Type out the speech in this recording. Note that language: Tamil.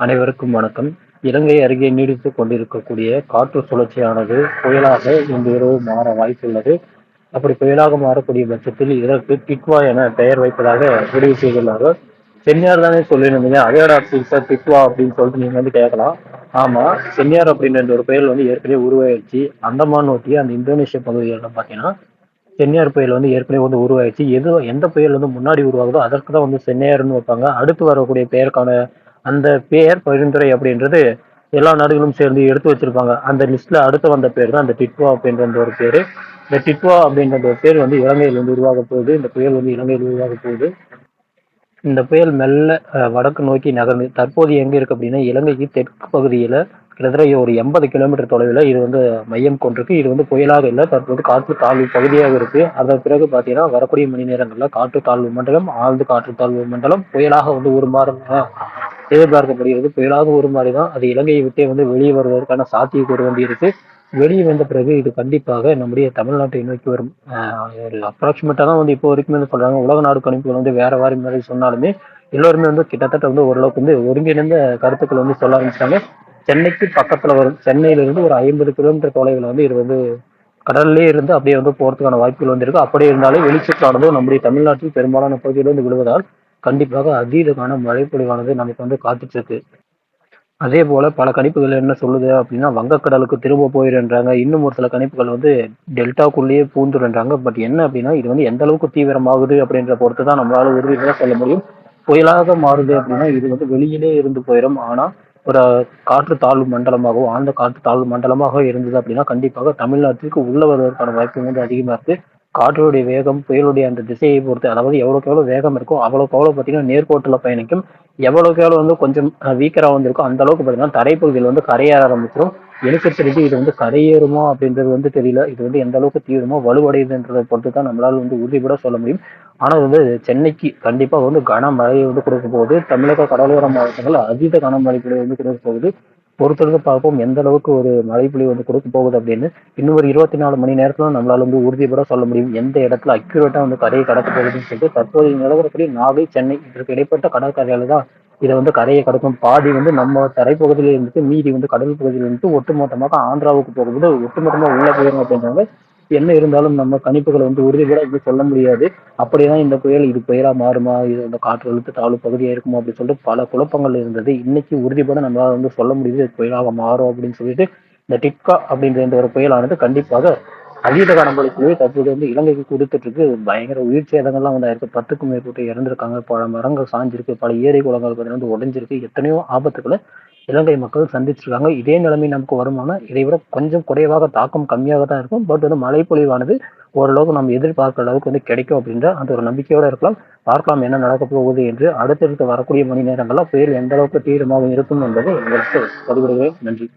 அனைவருக்கும் வணக்கம். இலங்கை அருகே நீடித்துக் கொண்டிருக்கக்கூடிய காற்று சுழற்சியானது புயலாக இன்று இரவு மாற வாய்ப்புள்ளது. அப்படி புயலாக மாறக்கூடிய பட்சத்தில் இதற்கு டிக்வா என பெயர் வைப்பதாக முடிவு செய்துள்ளார்கள். சென்னியார் தானே சொல்லியிருந்தீங்க அதேடா சார் டிக்வா அப்படின்னு சொல்லிட்டு நீங்க வந்து கேட்கலாம். ஆமா சென்னியார் அப்படின்ற ஒரு புயல் வந்து ஏற்கனவே உருவாயிடுச்சு அந்தமான் ஒட்டிய அந்த இந்தோனேஷிய பகுதிகளில் பார்த்தீங்கன்னா சென்னியார் புயல் வந்து ஏற்கனவே வந்து உருவாயிடுச்சு எது எந்த புயல் வந்து முன்னாடி உருவாகுதோ அதற்கு தான் வந்து சென்னையார்னு வைப்பாங்க. அடுத்து வரக்கூடிய பெயருக்கான அந்த பெயர் பரிந்துரை அப்படின்றது எல்லா நாடுகளும் சேர்ந்து எடுத்து வச்சிருப்பாங்க. அந்த லிஸ்ட்ல அடுத்து வந்த பேர் தான் அந்த டிட்வா அப்படின்ற ஒரு பேர். இந்த டிட்வா அப்படின்ற ஒரு பேர் வந்து இலங்கையில் வந்து உருவாக போகுது. இந்த புயல் வந்து இலங்கையில் உருவாக போகுது. இந்த புயல் மெல்ல வடக்கு நோக்கி நகர்ந்து தற்போது எங்க இருக்கு அப்படின்னா இலங்கைக்கு தெற்கு பகுதியில கிட்டத்தட்ட ஒரு எண்பது கிலோமீட்டர் தொலைவில் இது வந்து மையம் கொண்டிருக்கு. இது வந்து புயலாக இல்லை தற்போது காற்று தாழ்வு பகுதியாக இருக்கு. அதன் பிறகு பார்த்தீங்கன்னா வரக்கூடிய மணி நேரங்களில் காற்று தாழ்வு மண்டலம் ஆழ்ந்து காற்று தாழ்வு மண்டலம் புயலாக வந்து ஒரு எதிர்பார்க்கப்படுகிறது. புயலாக ஒரு மாதிரி தான் அது இலங்கையை விட்டே வந்து வெளியே வருவதற்கான சாத்தியக்கூறு வந்து இருக்கு. வெளியே வந்த பிறகு இது கண்டிப்பாக நம்முடைய தமிழ்நாட்டை நோக்கி வரும். அப்ராக்சிமேட்டாக தான் வந்து இப்போ வரைக்கும் வந்து சொல்றாங்க. உலக நாடு கணிப்புகள் வந்து வேற வாரி மாதிரி சொன்னாலுமே எல்லோருமே வந்து கிட்டத்தட்ட வந்து ஓரளவுக்கு வந்து ஒருங்கிணைந்த கருத்துக்கள் வந்து சொல்ல ஆரம்பிச்சிட்டாங்க. சென்னைக்கு பக்கத்துல வரும். சென்னையிலிருந்து ஒரு ஐம்பது கிலோமீட்டர் தொலைவில் வந்து இது வந்து கடல்லே இருந்து அப்படியே வந்து போகிறதுக்கான வாய்ப்புகள் வந்திருக்கு அப்படியே இருந்தாலும் வெளிச்சத்தானதும் நம்முடைய தமிழ்நாட்டில் பெரும்பாலான பகுதியில் வந்து விழுவதால் கண்டிப்பாக அதீதமான மழைப்பொழிவானது நமக்கு வந்து காத்துட்டு இருக்கு அதே போல பல கணிப்புகள் என்ன சொல்லுது அப்படின்னா வங்கக்கடலுக்கு திரும்ப போயிருன்றாங்க இன்னும் ஒரு சில கணிப்புகள் வந்து டெல்டாக்குள்ளேயே பூந்துடுன்றாங்க பட் என்ன அப்படின்னா இது வந்து எந்த அளவுக்கு தீவிரமாகுது அப்படின்ற பொறுத்து தான் நம்மளால உறுதியாக சொல்ல முடியும். புயலாக மாறுது அப்படின்னா இது வந்து வெளியிலே இருந்து போயிடும். ஆனா ஒரு காற்று தாழ்வு மண்டலமாகவோ ஆழ்ந்த காற்று தாழ்வு மண்டலமாக இருந்தது அப்படின்னா கண்டிப்பாக தமிழ்நாட்டிற்கு உள்ள வருவதற்கான வாய்ப்பு வந்து அதிகமாக இருக்கு. காற்றுடைய வேகம் புயலுடைய அந்த திசையை பொறுத்து அதாவது எவ்வளோக்கு எவ்வளோ வேகம் இருக்கோ அவ்வளோக்கு எவ்வளோ பார்த்தீங்கன்னா நேர்கோட்டில் பயணிக்கும். எவ்வளோக்கு எவ்வளோ வந்து கொஞ்சம் வீக்கராக வந்திருக்கோ அந்த அளவுக்கு பார்த்தீங்கன்னா தரைப்பகுதியில் வந்து கரையேற ஆரம்பிச்சிடும் எனக்கு தெரிஞ்சு இது வந்து கரையேறுமா அப்படின்றது வந்து தெரியல. இது வந்து எந்த அளவுக்கு தீவிரமோ வலுவடையுதுன்றதை பொறுத்து தான் நம்மளால் வந்து உறுதிபட சொல்ல முடியும். ஆனால் வந்து சென்னைக்கு கண்டிப்பாக வந்து கனமழையை வந்து கொடுக்க போகுது. தமிழக கடலோர மாவட்டங்கள் அதீத கனமழை வந்து கொடுக்க போகுது. பொறுத்தவரைக்கும் பார்ப்போம் எந்த அளவுக்கு ஒரு மழைப்பொழிவு வந்து கொடுக்க போகுது அப்படின்னு. இன்னும் ஒரு இருபத்தி நாலு மணி நேரத்துல நம்மளால வந்து உறுதிப்பட சொல்ல முடியும். எந்த இடத்துல அக்யூரேட்டா வந்து கரையை கடக்க போகுதுன்னு சொல்லிட்டு தற்போதைய நிலவரப்படி நாகை சென்னை இதற்கு இடைப்பட்ட கடற்கரையில தான் இதை வந்து கரையை கடக்கும். பாதி வந்து நம்ம தரைப்பகுதியில் இருந்துட்டு மீதி வந்து கடல் பகுதியில் இருந்துட்டு ஒட்டுமொத்தமாக ஆந்திராவுக்கு போகும்போது ஒட்டுமொத்தமாக உள்ள போயிடும் அப்படின்றாங்க என்ன இருந்தாலும் நம்ம கணிப்புகளை வந்து உறுதிபட இப்படி சொல்ல முடியாது. அப்படிதான் இந்த புயல் இது புயலா மாறுமா? இது அந்த காற்று அழுத்த தாழ்வு பகுதியா இருக்குமா? அப்படின்னு சொல்லிட்டு பல குழப்பங்கள் இருந்தது. இன்னைக்கு உறுதிபட நம்மளால வந்து சொல்ல முடியுது இது புயலாக மாறும் அப்படின்னு சொல்லிட்டு இந்த டிட்கா அப்படின்ற இந்த ஒரு புயலானது கண்டிப்பாக அதீத கனமழை தற்போது வந்து இலங்கைக்கு கொடுத்துட்டு இருக்கு. பயங்கர உயிர் சேதங்கள்லாம் வந்து ஆயிருக்கு பத்துக்கும் மேற்பட்டு இறந்திருக்காங்க. பல மரங்கள் சாஞ்சிருக்கு. பல ஏரி குளங்கள் வந்து உடைஞ்சிருக்கு. எத்தனையோ ஆபத்துக்களை இலங்கை மக்கள் சந்திச்சிருக்காங்க. இதே நிலைமை நமக்கு வருமானம் இதை விட கொஞ்சம் குறைவாக தாக்கம் கம்மியாக தான் இருக்கும். பட் வந்து மழைப்பொழிவானது ஓரளவுக்கு நம்ம எதிர்பார்க்குற அளவுக்கு வந்து கிடைக்கும் அப்படின்ற அந்த ஒரு நம்பிக்கையோடு இருக்கலாம். பார்க்கலாம் என்ன நடக்க போகுது என்று அடுத்தடுத்து வரக்கூடிய மணி நேரங்களில் புயல் எந்த அளவுக்கு தீவிரமாக இருக்கும் என்பதை எங்களுக்கு பதிவிடுகிறேன் நன்றி.